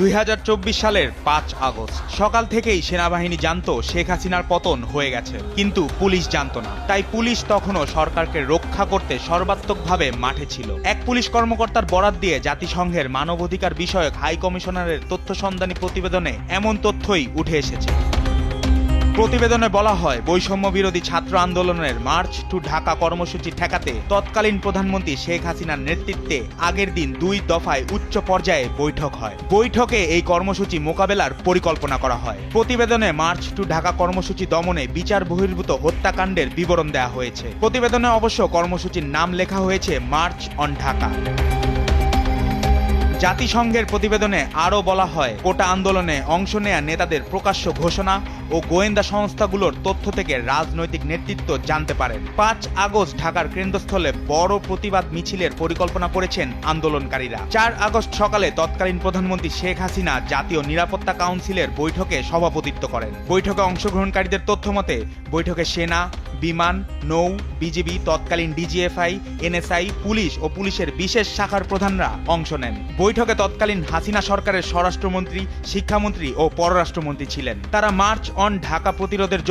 দুই হাজার চব্বিশ সালের পাঁচ আগস্ট। সকাল থেকেই সেনাবাহিনী জানত শেখ হাসিনার পতন হয়ে গেছে, কিন্তু পুলিশ জানত না। তাই পুলিশ তখনও সরকারকে রক্ষা করতে সর্বাত্মকভাবে মাঠে ছিল। এক পুলিশ কর্মকর্তার বরাত দিয়ে জাতিসংঘের মানবাধিকার বিষয়ক হাই কমিশনারের তথ্য সন্ধানী প্রতিবেদনে এমন তথ্যই উঠে এসেছে। প্রতিবেদনে বলা হয়, বৈষম্য বিরোধী ছাত্র আন্দোলনের মার্চ টু ঢাকা কর্মসূচি ঠেকাতে তৎকালীন প্রধানমন্ত্রী শেখ হাসিনার নেতৃত্বে আগের দিন দুই দফায় উচ্চ পর্যায়ে বৈঠক হয়। বৈঠকে এই কর্মসূচি মোকাবেলার পরিকল্পনা করা হয়। প্রতিবেদনে মার্চ টু ঢাকা কর্মসূচি দমনে বিচার বহির্ভূত হত্যাকাণ্ডের বিবরণ দেওয়া হয়েছে। প্রতিবেদনে অবশ্য কর্মসূচির নাম লেখা হয়েছে, মার্চ অন ঢাকা। জাতিসংঘের প্রতিবেদনে আরও বলা হয়, কোটা আন্দোলনে অংশ নেয়া নেতাদের প্রকাশ্য ঘোষণা ও গোয়েন্দা সংস্থাগুলোর তথ্য থেকে রাজনৈতিক নেতৃত্ব জানতে পারেন। পাঁচ আগস্ট ঢাকার কেন্দ্রস্থলে বড় প্রতিবাদ মিছিলের পরিকল্পনা করেছেন আন্দোলনকারীরা। চার আগস্ট সকালে তৎকালীন প্রধানমন্ত্রী শেখ হাসিনা জাতীয় নিরাপত্তা কাউন্সিলের বৈঠকে সভাপতিত্ব করেন। বৈঠকে অংশগ্রহণকারীদের তথ্য মতে, বৈঠকে সেনা, বিমান, নৌ, বিজিবি, তৎকালীন ডিজিএফআই, এনএসআই, পুলিশ ও পুলিশের বিশেষ শাখার প্রধানরা অংশ নেন। বৈঠকে তৎকালীন হাসিনা সরকারের স্বরাষ্ট্রমন্ত্রী শিক্ষামন্ত্রী ও পররাষ্ট্রমন্ত্রী ছিলেন। তারা মার্চ অন ঢাকা প্রতিরোধের